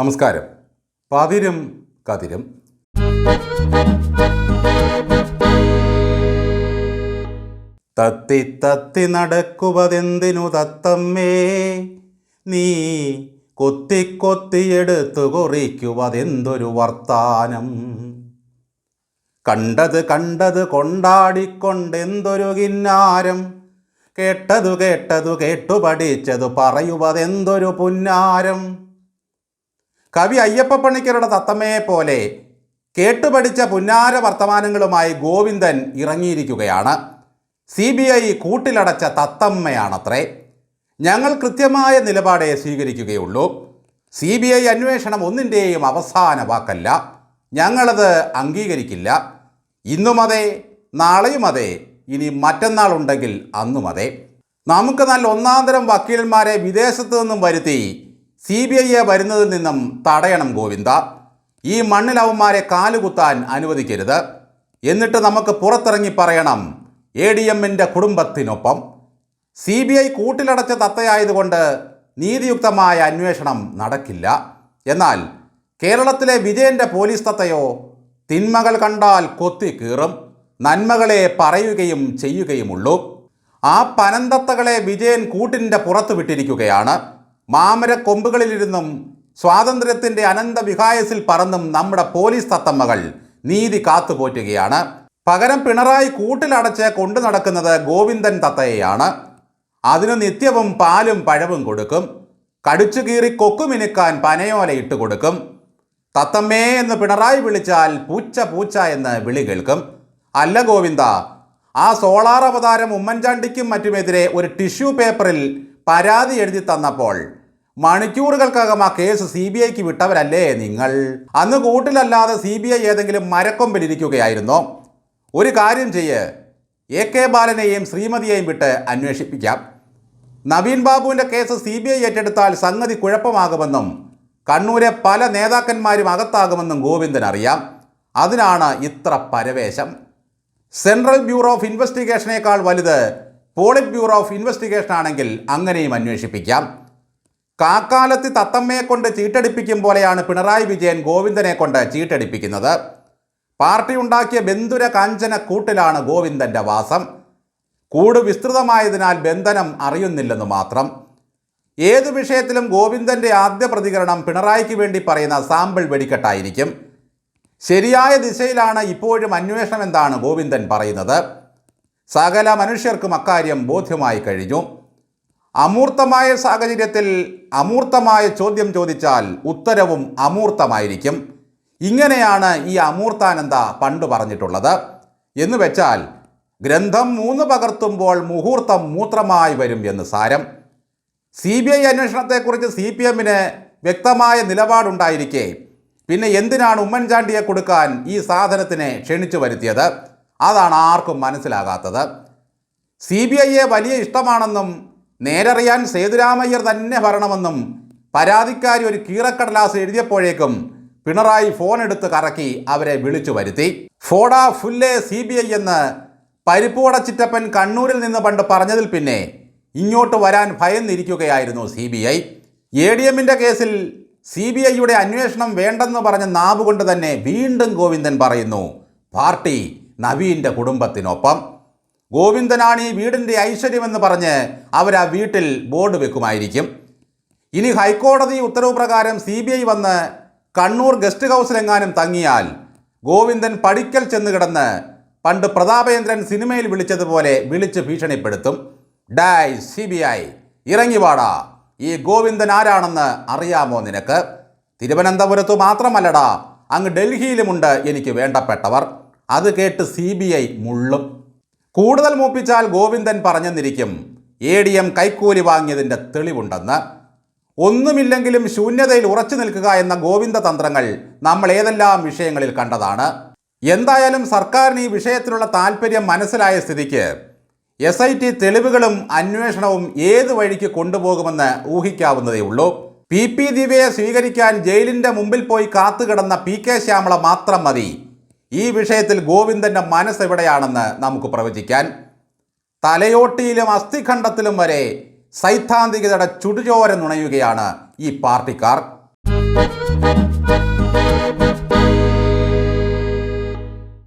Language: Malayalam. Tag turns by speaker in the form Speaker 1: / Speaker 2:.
Speaker 1: നമസ്കാരം. പതിരും കതിരം. തത്തി തത്തി നടക്കുവതെന്തിനു തത്തമ്മേ? നീ കൊത്തി കൊത്തിയെടുത്തു കുറിക്കുവതെന്തൊരു വർത്താനം? കണ്ടത് കണ്ടത് കൊണ്ടാടിക്കൊണ്ടെന്തൊരു കിന്നാരം? കേട്ടതു കേട്ടതു കേട്ടു പഠിച്ചതു പറയുവതെന്തൊരു പുന്നാരം? കവി അയ്യപ്പ പണിക്കരുടെ തത്തമ്മയെ പോലെ കേട്ടുപഠിച്ച പുന്നാര വർത്തമാനങ്ങളുമായി ഗോവിന്ദൻ ഇറങ്ങിയിരിക്കുകയാണ്. സി ബി ഐ കൂട്ടിലടച്ച തത്തമ്മയാണത്രേ. ഞങ്ങൾ കൃത്യമായ നിലപാടേ സ്വീകരിക്കുകയുള്ളൂ. സി ബി ഐ അന്വേഷണം ഒന്നിന്റെയും അവസാന വാക്കല്ല. ഞങ്ങളത് അംഗീകരിക്കില്ല. ഇന്നും അതെ നാളെയും അതെ ഇനി മറ്റന്നാൾ ഉണ്ടെങ്കിൽ അന്നും അതെ. നമുക്ക് നല്ല ഒന്നാന്തരം വക്കീലന്മാരെ വിദേശത്തു നിന്നും വരുത്തി സി ബി ഐയെ വരുന്നതിൽ നിന്നും തടയണം ഗോവിന്ദ. ഈ മണ്ണിലവന്മാരെ കാലുകുത്താൻ അനുവദിക്കരുത്. എന്നിട്ട് നമുക്ക് പുറത്തിറങ്ങി പറയണം എ ഡി എമ്മിന്റെ കുടുംബത്തിനൊപ്പം. സി ബി ഐ കൂട്ടിലടച്ച തത്തയായതുകൊണ്ട് നീതിയുക്തമായ അന്വേഷണം നടക്കില്ല. എന്നാൽ കേരളത്തിലെ വിജയന്റെ പോലീസ് തത്തയോ തിന്മകൾ കണ്ടാൽ കൊത്തി കീറും നന്മകളെ പറയുകയും ചെയ്യുകയുമുള്ളൂ. ആ പനന്തത്തകളെ വിജയൻ കൂട്ടിന്റെ പുറത്ത് വിട്ടിരിക്കുകയാണ്. മാമര കൊമ്പുകളിലിരുന്നും സ്വാതന്ത്ര്യത്തിന്റെ അനന്ത വിഹായസിൽ പറന്നും നമ്മുടെ പോലീസ് തത്തമ്മകൾ നീതി കാത്തുപോറ്റുകയാണ്. പകരം പിണറായി കൂട്ടിലടച്ച് കൊണ്ടു നടക്കുന്നത് ഗോവിന്ദൻ തത്തയെയാണ്. അതിനു നിത്യവും പാലും പഴവും കൊടുക്കും. കടിച്ചു കീറി കൊക്കുമിനുക്കാൻ പനയോല ഇട്ട് കൊടുക്കും. തത്തമ്മേ എന്ന് പിണറായി വിളിച്ചാൽ പൂച്ച പൂച്ച എന്ന് വിളി കേൾക്കും. അല്ല ഗോവിന്ദ ആ സോളാർ അവതാരം ഉമ്മൻചാണ്ടിക്കും മറ്റുമെതിരെ ഒരു ടിഷ്യൂ പേപ്പറിൽ പരാതി എഴുതി തന്നപ്പോൾ മണിക്കൂറുകൾക്കകം ആ കേസ് സി ബി ഐക്ക് വിട്ടവരല്ലേ നിങ്ങൾ? അന്ന് കൂട്ടിലല്ലാതെ സി ബി ഐ ഏതെങ്കിലും മരക്കൊമ്പിലിരിക്കുകയായിരുന്നോ ഒരു കാര്യം ചെയ്യ്. എ കെ ബാലനെയും ശ്രീമതിയെയും വിട്ട് അന്വേഷിപ്പിക്കാം. നവീൻ ബാബുവിന്റെ കേസ് സി ബി ഐ ഏറ്റെടുത്താൽ സംഗതി കുഴപ്പമാകുമെന്നും കണ്ണൂരെ പല നേതാക്കന്മാരും അകത്താകുമെന്നും ഗോവിന്ദൻ അറിയാം. അതിനാണ് ഇത്ര പരവേശം. സെൻട്രൽ ബ്യൂറോ ഓഫ് ഇൻവെസ്റ്റിഗേഷനേക്കാൾ വലുത് പോളിറ്റ് ബ്യൂറോ ഓഫ് ഇൻവെസ്റ്റിഗേഷൻ ആണെങ്കിൽ അങ്ങനെയും അന്വേഷിപ്പിക്കാം. കാക്കാലത്ത് തത്തമ്മയെ കൊണ്ട് ചീട്ടടിപ്പിക്കും പോലെയാണ് പിണറായി വിജയൻ ഗോവിന്ദനെ കൊണ്ട് ചീട്ടടിപ്പിക്കുന്നത്. പാർട്ടി ഉണ്ടാക്കിയ ബന്ധുര കാഞ്ചന കൂട്ടിലാണ് ഗോവിന്ദന്റെ വാസം. കൂട് വിസ്തൃതമായതിനാൽ ബന്ധനം അറിയുന്നില്ലെന്ന് മാത്രം. ഏതു വിഷയത്തിലും ഗോവിന്ദന്റെ ആദ്യ പ്രതികരണം പിണറായിക്ക് വേണ്ടി പറയുന്ന സാമ്പിൾ വെടിക്കെട്ടായിരിക്കും. ശരിയായ ദിശയിലാണ് ഇപ്പോഴും അന്വേഷണം എന്താണ് ഗോവിന്ദൻ പറയുന്നത്. സകല മനുഷ്യർക്കും അക്കാര്യം ബോധ്യമായി കഴിഞ്ഞു. അമൂർത്തമായ സാഹചര്യത്തിൽ അമൂർത്തമായ ചോദ്യം ചോദിച്ചാൽ ഉത്തരവും അമൂർത്തമായിരിക്കും. ഇങ്ങനെയാണ് ഈ അമൂർത്താനന്ദ പണ്ട് പറഞ്ഞിട്ടുള്ളത്. എന്ന് വെച്ചാൽ ഗ്രന്ഥം മൂന്ന് പകർത്തുമ്പോൾ മുഹൂർത്തം മൂത്രമായി വരും എന്ന് സാരം. സി ബി ഐ അന്വേഷണത്തെക്കുറിച്ച് സി പി എമ്മിന് വ്യക്തമായ നിലപാടുണ്ടായിരിക്കെ. പിന്നെ എന്തിനാണ് ഉമ്മൻചാണ്ടിയെ കൊടുക്കാൻ ഈ സാധനത്തിനെ ക്ഷണിച്ചു വരുത്തിയത്? അതാണ് ആർക്കും മനസ്സിലാകാത്തത്. സി ബി ഐയെ വലിയ ഇഷ്ടമാണെന്നും നേരറിയാൻ സേതുരാമയ്യർ തന്നെ ഭരണമെന്നും പരാതിക്കാരി ഒരു കീറക്കടലാസ് എഴുതിയപ്പോഴേക്കും പിണറായി ഫോൺ എടുത്ത് കറക്കി അവരെ വിളിച്ചു വരുത്തി. ഫോഡ ഫുല്ലേ സി ബി ഐ എന്ന് പരിപ്പുവടച്ചിറ്റപ്പൻ കണ്ണൂരിൽ നിന്ന് പണ്ട് പറഞ്ഞതിൽ പിന്നെ ഇങ്ങോട്ട് വരാൻ ഭയന്നിരിക്കുകയായിരുന്നു C B I. A D എമ്മിന്റെ കേസിൽ സി ബി ഐയുടെ അന്വേഷണം വേണ്ടെന്ന് പറഞ്ഞ നാവ് കൊണ്ട് തന്നെ വീണ്ടും ഗോവിന്ദൻ പറയുന്നു പാർട്ടി നവീന്റെ കുടുംബത്തിനൊപ്പം. ഗോവിന്ദനാണ് ഈ വീടിന്റെ ഐശ്വര്യമെന്ന് പറഞ്ഞ് അവർ ആ വീട്ടിൽ ബോർഡ് വെക്കുമായിരിക്കും. ഇനി ഹൈക്കോടതി ഉത്തരവ് പ്രകാരം സി ബി ഐ വന്ന് കണ്ണൂർ ഗസ്റ്റ് ഹൗസിലെങ്ങാനും തങ്ങിയാൽ ഗോവിന്ദൻ പടിക്കൽ ചെന്ന് കിടന്ന് പണ്ട് പ്രതാപേന്ദ്രൻ സിനിമയിൽ വിളിച്ചതുപോലെ വിളിച്ച് ഭീഷണിപ്പെടുത്തും. ഡായ് സി ബി ഐ ഇറങ്ങി വാടാ ഈ ഗോവിന്ദൻ ആരാണെന്ന് അറിയാമോ നിനക്ക്? തിരുവനന്തപുരത്തു മാത്രമല്ലടാ അങ്ങ് ഡൽഹിയിലുമുണ്ട് എനിക്ക് വേണ്ടപ്പെട്ടവർ. അത് കേട്ട് സി ബി ഐ മുള്ളും. കൂടുതൽ മൂപ്പിച്ചാൽ ഗോവിന്ദൻ പറഞ്ഞെന്നിരിക്കും. എ ഡി എം കൈക്കൂലി വാങ്ങിയതിന്റെ തെളിവുണ്ടെന്ന്. ഒന്നുമില്ലെങ്കിലും ശൂന്യതയിൽ ഉറച്ചു നിൽക്കുക എന്ന ഗോവിന്ദ തന്ത്രങ്ങൾ നമ്മൾ ഏതെല്ലാം വിഷയങ്ങളിൽ കണ്ടതാണ്. എന്തായാലും സർക്കാരിന് ഈ വിഷയത്തിലുള്ള താല്പര്യം മനസ്സിലായ സ്ഥിതിക്ക് എസ് ഐ ടി തെളിവുകളും അന്വേഷണവും ഏത് വഴിക്ക് കൊണ്ടുപോകുമെന്ന് ഊഹിക്കാവുന്നതേ ഉള്ളൂ. പി പി ദിവ്യയെ സ്വീകരിക്കാൻ ജയിലിന്റെ മുമ്പിൽ പോയി കാത്തുകിടന്ന പി കെ ശ്യാമള മാത്രം മതി. ഈ വിഷയത്തിൽ ഗോവിന്ദന്റെ മനസ്സ് എവിടെയാണെന്ന് നമുക്ക് പ്രവചിക്കാൻ തലയോട്ടിയിലും അസ്ഥിഖണ്ഡത്തിലും വരെ സൈദ്ധാന്തികതയുടെ ചുടുചോര നുണയുകയാണ് ഈ പാർട്ടിക്കാർ.